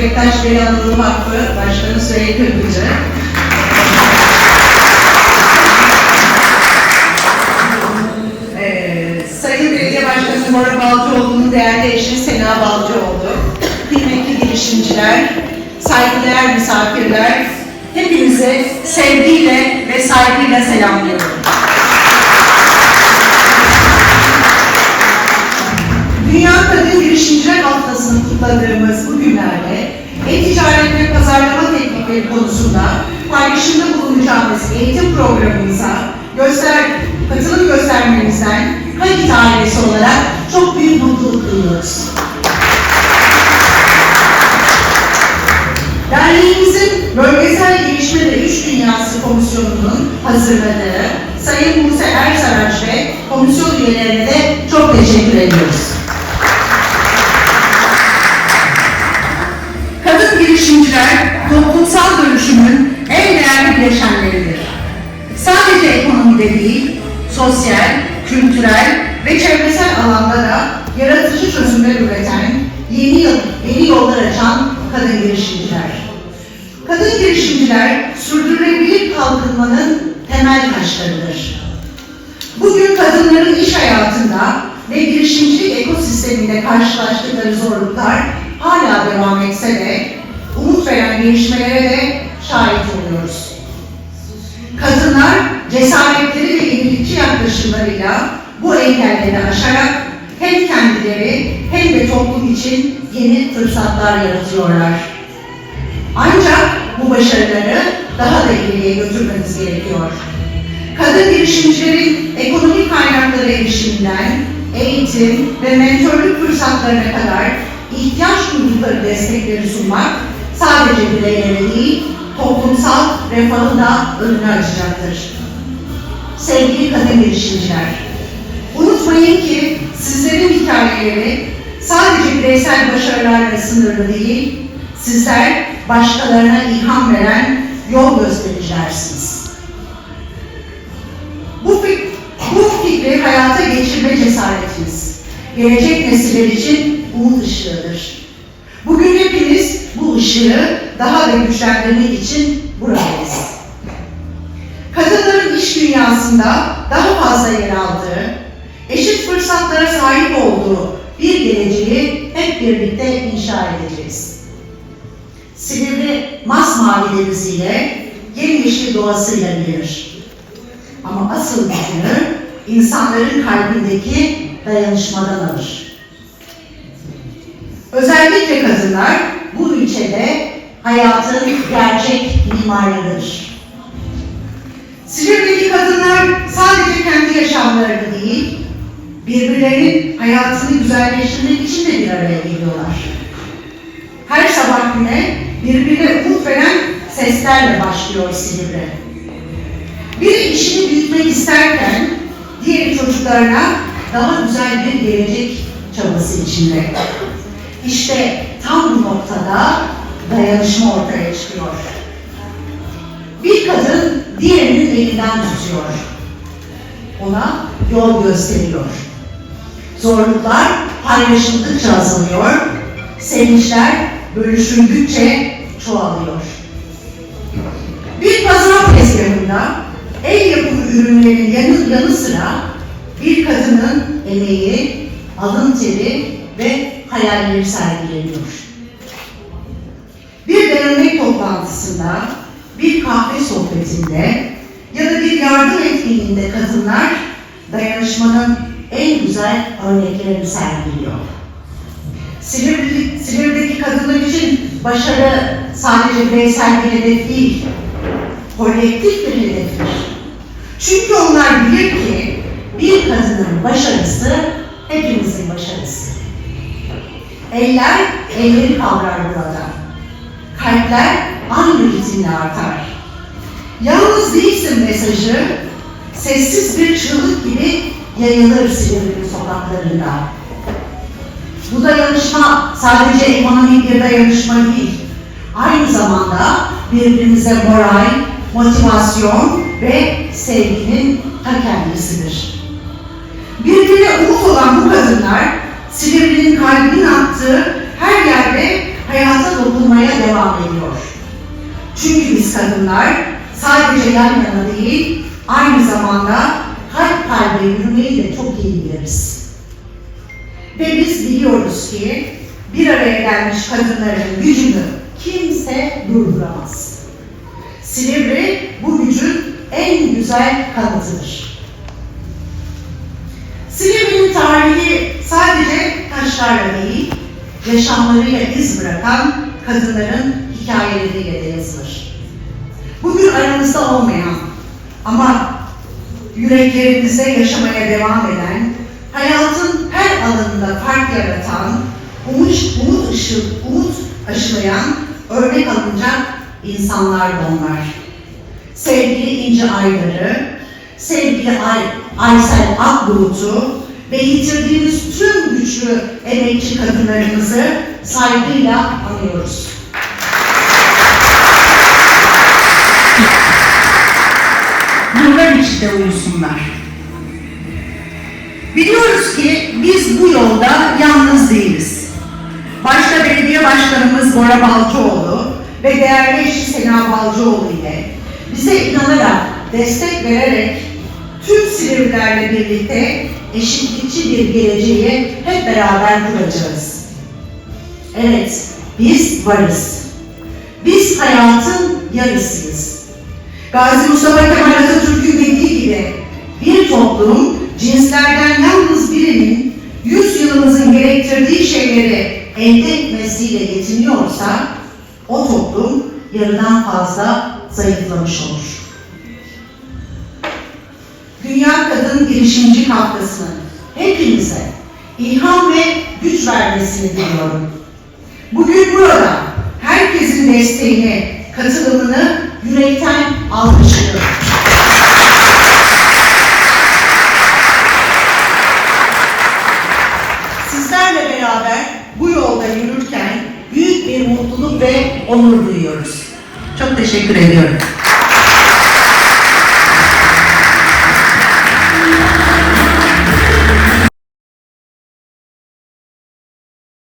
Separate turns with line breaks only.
Bektaş Veli Anadolu Vakfı Başkanı Süheyl Köprücü. Ee, Sayın Belediye Başkanı Bora Balcıoğlu'nun değerli eşi Sena Balcıoğlu, kıymetli girişimciler, saygıdeğer misafirler, hepinize sevgiyle ve saygıyla selamlıyorum. Dünya Kadın Girişimciler Haftası'nı kutladığımız bu günlerde e-ticaret ve pazarlama teknikleri konusunda paylaşımda bulunacağımız eğitim programımıza göster, katılım göstermenizden Hakit ailesi olarak çok büyük mutluluk duyuyoruz. Derneğimizin Bölgesel Gelişme ve İş Dünyası Komisyonu'nun hazırladığı Sayın Buse Ersaraç ve komisyon üyelerine de çok teşekkür ediyoruz. Ekonomide değil, sosyal, kültürel ve çevresel alanda da yaratıcı çözümler üreten, yeni, yeni yollar açan kadın girişimciler. Kadın girişimciler sürdürülebilir kalkınmanın temel taşlarıdır. Bugün kadınların iş hayatında ve girişimcilik ekosisteminde karşılaştıkları zorluklar hala devam etse de umut veren gelişmelere de şahit oluyoruz. Bu engelleri aşarak hem kendileri hem de toplum için yeni fırsatlar yaratıyorlar. Ancak bu başarıları daha da ileriye götürmemiz gerekiyor. Kadın girişimcilerin ekonomik kaynaklara erişiminden eğitim ve mentorluk fırsatlarına kadar ihtiyaç duydukları destekleri sunmak sadece bireylere değil, toplumsal refahın da önünü açacaktır. Sevgili kadın girişimciler, unutmayın ki sizlerin hikayeleri sadece bireysel başarılarla sınırlı değil, sizler başkalarına ilham veren yol göstericilersiniz. Bu, bu fikri hayata geçirme cesaretiniz, gelecek nesiller için umut ışığıdır. Bugün hepiniz bu ışığı daha da güçlendirmek için buradayız. Kadınların iş dünyasında daha fazla yer aldığı, fırsatlara sahip olduğu bir geleceği hep birlikte inşa edeceğiz. Silivri masmavi deniziyle, yemyeşil doğasıyla bilinir. Ama asıl gücünü insanların kalbindeki dayanışmadan alır. Özellikle kadınlar bu ülkede hayatın gerçek mimarlarıdır. Silivri'deki kadınlar sadece kendi yaşamlarını değil, birbirlerinin hayatını güzelleştirmek için de bir araya geliyorlar. Her sabah güne birbirine umut veren seslerle başlıyor Silivri. Biri işini büyütmek isterken, diğeri çocuklarına daha güzel bir gelecek çabası içinde. İşte tam bu noktada dayanışma ortaya çıkıyor. Bir kadın diğerinin elinden tutuyor. Ona yol gösteriyor. Zorluklar paylaşıldıkça azalıyor, sevinçler bölüşüldükçe çoğalıyor. Bir pazar tezgahında el yapımı ürünlerin yanı, yanı sıra bir kadının emeği, alın teri ve hayalleri sergileniyor. Bir dernek toplantısında, bir kahve sohbetinde ya da bir yardım etkinliğinde kadınlar dayanışmanın en güzel örneklerini sergiliyor. Silivri, Silivri'deki kadınlar için başarı sadece bireysel bir hedef değil, kolektif bir hedeftir. Çünkü onlar bilir ki bir kadının başarısı hepimizin başarısı. Eller elleri kavrar burada. Kalpler aynı ritimle artar. Yalnız değilsin mesajı sessiz bir çığlık yayılır Silivri'nin sokaklarında. Bu dayanışma sadece ekonomik bir dayanışma değil. Aynı zamanda birbirimize moral, motivasyon ve sevginin ta kendisidir. Birbirine umut olan bu kadınlar Silivri'nin kalbinin attığı her yerde hayata dokunmaya devam ediyor. Çünkü biz kadınlar sadece yan yana değil, aynı zamanda kalbe yürümeyi de çok iyi biliriz. Ve biz biliyoruz ki bir araya gelmiş kadınların gücünü kimse durduramaz. Silivri bu gücün en güzel kanıtıdır. Silivri'nin tarihi sadece taşlarla değil, yaşamlarıyla iz bırakan kadınların hikayeleriyle de yazılır. Bugün aramızda olmayan ama yüreklerimizde yaşamaya devam eden, hayatın her alanında fark yaratan, umut, umut, ışıl, umut aşılayan, örnek alınacak insanlar onlar. Sevgili İnci Aydar'ı, sevgili Ay, Aysel Akbulut'u ve yitirdiğimiz tüm güçlü emekçi kadınlarımızı saygıyla anıyoruz. Nurlar içinde uyusunlar. Biliyoruz ki biz bu yolda yalnız değiliz. Başta belediye başkanımız Bora Balcıoğlu ve değerli eşi Sena Balcıoğlu ile bize inanarak, destek vererek tüm Silivrilerle birlikte eşitlikçi bir geleceği hep beraber kuracağız. Evet, biz varız. Biz hayatın yarısıyız. Gazi Mustafa Kemal Atatürk'ün dediği gibi bir toplum cinslerden yalnız birinin yüz yılımızın gerektirdiği şeyleri elde etmesiyle yetiniyorsa o toplum yarıdan fazla zayıflamış olur. Dünya Kadın Girişimci Haftası'nın hepinize ilham ve güç vermesini diliyorum. Bugün burada herkesin desteğini, katılımını yürekten alkışlıyorum. Sizlerle beraber bu yolda yürürken büyük bir mutluluk ve onur duyuyoruz. Çok teşekkür ediyorum.